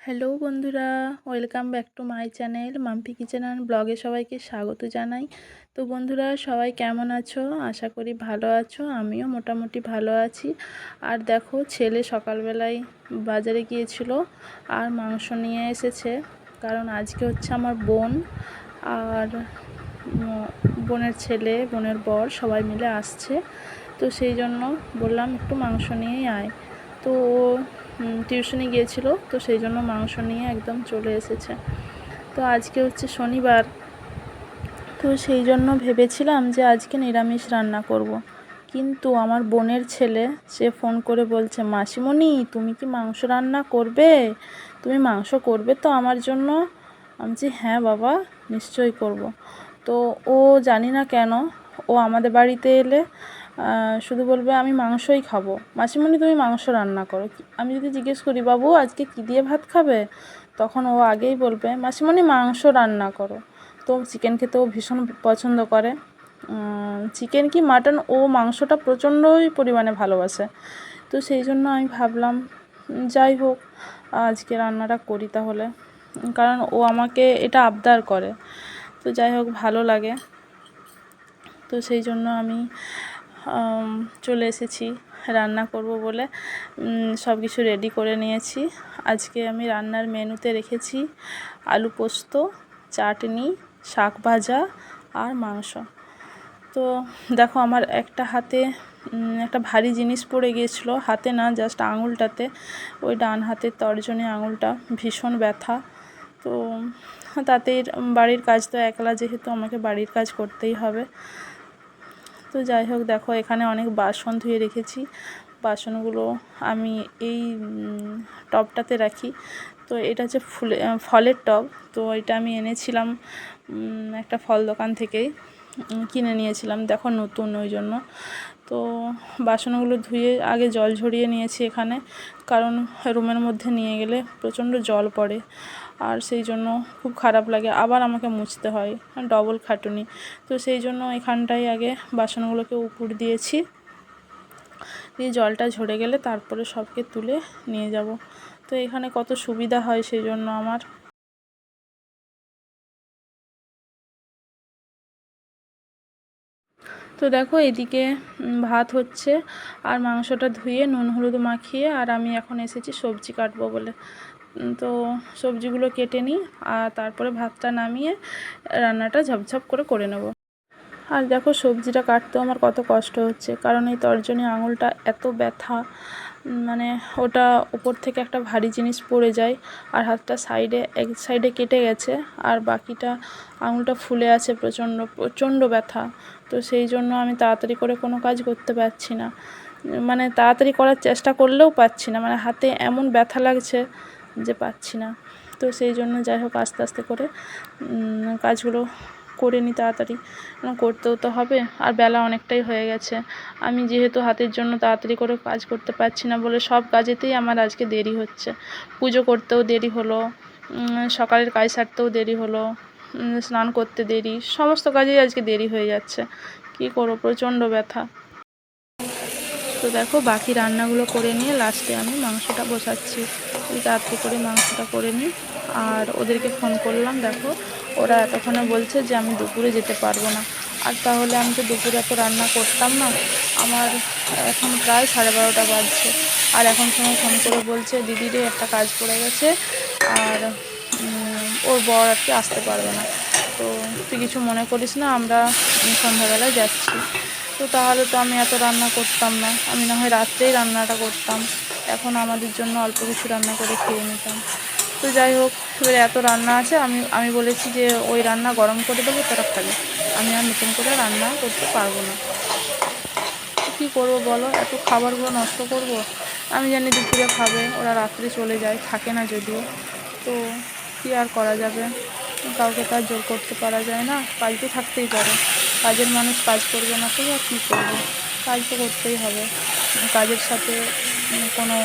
Hello বন্ধুরা, welcome back to my channel Mampi kitchen and ব্লগে সবাইকে স্বাগত জানাই। তো বন্ধুরা, সবাই কেমন আছো? আশা করি ভালো আছো, আমিও মোটামুটি ভালো আছি। আর দেখো, ছেলে সকালবেলায় বাজারে গিয়েছিল আর মাংস নিয়ে এসেছে, কারণ আজকে হচ্ছে আমার বোন আর বোনের ছেলে, বোনের বর সবাই মিলে আসছে। তো সেই জন্য বললাম একটু মাংস নিয়েই আয়। তো টিউশনে গিয়েছিল, তো সেই জন্য মাংস নিয়ে একদম চলে এসেছে তো আজকে হচ্ছে শনিবার, তো সেই জন্য ভেবেছিলাম যে আজকে নিরামিষ রান্না করব। কিন্তু আমার বোনের ছেলে, সে ফোন করে বলছে, মাসিমণি, তুমি কি মাংস রান্না করবে তুমি মাংস করবে তো আমার জন্য আমি বলছি হ্যাঁ বাবা, নিশ্চয়ই করব। তো ও জানি না কেন, ও আমাদের বাড়িতে এলে শুধু বলবে আমি মাংসই খাব। মাসিমণি তুমি মাংস রান্না করো। আমি যদি জিজ্ঞেস করি বাবু আজকে কী দিয়ে ভাত খাবে? তখন ও আগেই বলবে মাসিমণি মাংস রান্না করো। তো চিকেন খেতে ও ভীষণ পছন্দ করে। চিকেন কি মাটন? ও মাংসটা প্রচণ্ডই পরিমাণে ভালোবাসে। তো সেই জন্য আমি ভাবলাম যাই হোক আজকে রান্নাটা করি তাহলে। কারণ ও আমাকে এটা আবদার করে। তো যাই হোক ভালো লাগে। তো সেই জন্য আম, চলে এসেছি, রান্না করব বলে। সব কিছু রেডি করে নিয়েছি। আজকে আমি রান্নার মেনুতে রেখেছি আলু পোস্ত, চাটনি, শাক ভাজা আর মাংস। তো দেখো আমার একটা হাতে একটা ভারী জিনিস পড়ে গিয়েছিল। হাতে না জাস্ট আঙুলটাতে। ওই ডান হাতের তর্জনী আঙুলটা ভীষণ ব্যথা। তো তাতে বাড়ির কাজ তো একলা, যেহেতু আমাকে বাড়ির কাজ করতেই হবে। তো যাই হোক, দেখো এখানে অনেক বাসন ধুয়ে রেখেছি। বাসনগুলো আমি এই টবটাতে রাখি। তো এটা হচ্ছে ফুলে, ফলের টব। তো এটা আমি এনেছিলাম একটা ফল দোকান থেকেই কিনে নিয়েছিলাম। দেখো নতুন ওই জন্য। তো বাসনগুলো ধুয়ে আগে জল ঝরিয়ে নিয়েছি এখানে, কারণ রুমের মধ্যে নিয়ে গেলে প্রচণ্ড জল পড়ে। আর সেই জন্য খুব খারাপ লাগে, আবার আমাকে মুছতে হয়, ডবল খাটুনি। তো সেই জন্য এখানটায় আগে বাসনগুলোকে উপর দিয়েছি, দিয়ে জলটা ঝরে গেলে তারপরে সবকে তুলে নিয়ে যাব। তো এখানে কত সুবিধা হয় সেই জন্য আমার। তো দেখো এদিকে ভাত হচ্ছে আর মাংসটা ধুয়ে নুন হলুদ মাখিয়ে আর আমি এখন এসেছি সবজি কাটবো বলে। তো সবজিগুলো কেটে নিই আর তারপরে ভাতটা নামিয়ে রান্নাটা ঝপঝপ করে করে নেব। আর দেখো সবজিটা কাটতেও আমার কত কষ্ট হচ্ছে, কারণ এই তর্জনী আঙুলটা এত ব্যথা মানে ওটা উপর থেকে একটা ভারী জিনিস পড়ে যায় আর হাতটা সাইডে, এক সাইডে কেটে গেছে আর বাকিটা আঙুলটা ফুলে আছে প্রচণ্ড প্রচণ্ড ব্যথা। তো সেই জন্য আমি তাড়াতাড়ি করে কোনো কাজ করতে পারছি না। মানে তাড়াতাড়ি করার চেষ্টা করলেও পাচ্ছি না। মানে হাতে এমন ব্যথা লাগছে যে পাচ্ছি না। তো সেই জন্য যাই হোক আস্তে আস্তে করে কাজগুলো করে নিই তাড়াতাড়ি। করতেও তো হবে। আর বেলা অনেকটাই হয়ে গেছে। আমি যেহেতু হাতের জন্য তাড়াতাড়ি করে কাজ করতে পারছি না বলে সব কাজেতেই আমার আজকে দেরি হচ্ছে। পুজো করতেও দেরি হলো সকালের কাজ সারতেও দেরি হলো স্নান করতে দেরি। সমস্ত কাজেই আজকে দেরি হয়ে যাচ্ছে। কী করব? প্রচণ্ড ব্যথা। তো দেখো, বাকি রান্নাগুলো করে নিয়ে লাস্টে আমি মাংসটা বসাচ্ছি। তাড়াতাড়ি করে মাংসটা করে নিই। আর ওদেরকে ফোন করলাম, দেখো, ওরা এতক্ষণে বলছে যে আমি দুপুরে যেতে পারব না। আর তাহলে আমি তো দুপুরে এত রান্না করতাম না। আমার এখন প্রায় সাড়ে বারোটা বাজছে। আর এখন সময় ফোন করে বলছে দিদিরে একটা কাজ পড়ে গেছে। আর ওর বর আর কি আসতে পারবে না। তো তুই কিছু মনে করিস না, আমরা সন্ধ্যাবেলায় যাচ্ছি। তো তাহলে তো আমি এত রান্না করতাম না। আমি না হয় রাত্রেই রান্নাটা করতাম। এখন আমাদের জন্য অল্প কিছু রান্না করে খেয়ে নিতাম। তো যাই হোক, এবারে এত রান্না আছে, আমি আমি বলেছি যে ওই রান্না গরম করে দেবো, তারা খাবে। আমি আর নতুন করে রান্না করতে পারব না। কী করব বলো? এত খাবারগুলো নষ্ট করব? আমি জানি দুপুরে খাবে, ওরা রাত্রে চলে যায়, থাকে না যদিও। তো কী আর করা যাবে? কাউকে তো আর জোর করতে পারা যায় না। কাজ তো থাকতেই পারে। কাজের মানুষ কাজ করবে না তো, আর কী করবে? কাজ তো করতেই হবে। কাজের সাথে কোনো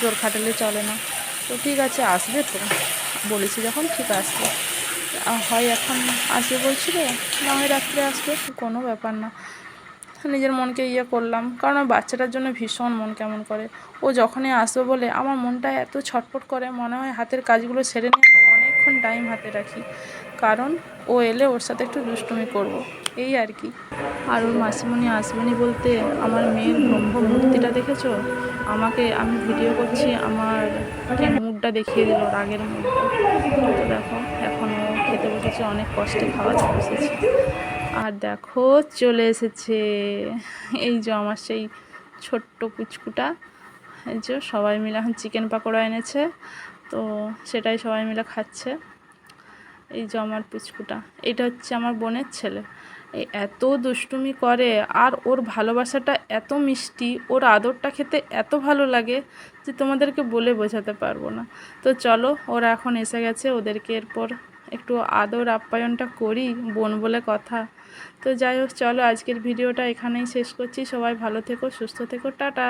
জোর খাটালে চলে না। তো ঠিক আছে, আসবে তো। বলেছি যখন, ঠিক আসবে। হয় এখন আসবে বলছিল না হয় রাত্রে আসবে, কোনো ব্যাপার না। নিজের মনকে ইয়ে করলাম। কারণ বাচ্চাটার জন্য ভীষণ মন কেমন করে। ও যখনই আসবে বলে আমার মনটা এত ছটফট করে, মনে হয় হাতের কাজগুলো সেরে নিয়ে অনেকক্ষণ টাইম হাতে রাখি। কারণ ও এলে ওর সাথে একটু দুষ্টুমি করব। এই আর কি। আর ওর মাসিমণি আসবেনি বলতে আমার মেয়ের ব্রহ্ম মূর্তিটা দেখেছ? আমাকে আমি ভিডিও করছি, আমার মুডটা দেখিয়ে দিল রাগের মুডটা। দেখো, এখন খেতে বসেছে, অনেক কষ্টে খাওয়াতে বসেছে। আর দেখো চলে এসেছে এই যে আমার সেই ছোট্ট পুচকুটা। এই যে সবাই মিলে এখন চিকেন পাকোড়া এনেছে, তো সেটাই সবাই মিলে খাচ্ছে। এই যে আমার পুচকুটা, এটা হচ্ছে আমার বোনের ছেলে। এই এত দুষ্টুমি করে, আর ওর ভালোবাসাটা এত মিষ্টি, ওর আদরটা খেতে এত ভালো লাগে যে তোমাদেরকে বলে বোঝাতে পারব না। তো চলো, ওরা এখন এসে গেছে, ওদেরকে এরপর একটু আদর আপ্যায়নটা করি, বোন বলে কথা। তো যাই হোক, চলো আজকের ভিডিওটা এখানেই শেষ করছি। সবাই ভালো থেকো, সুস্থ থেকো, টাটা।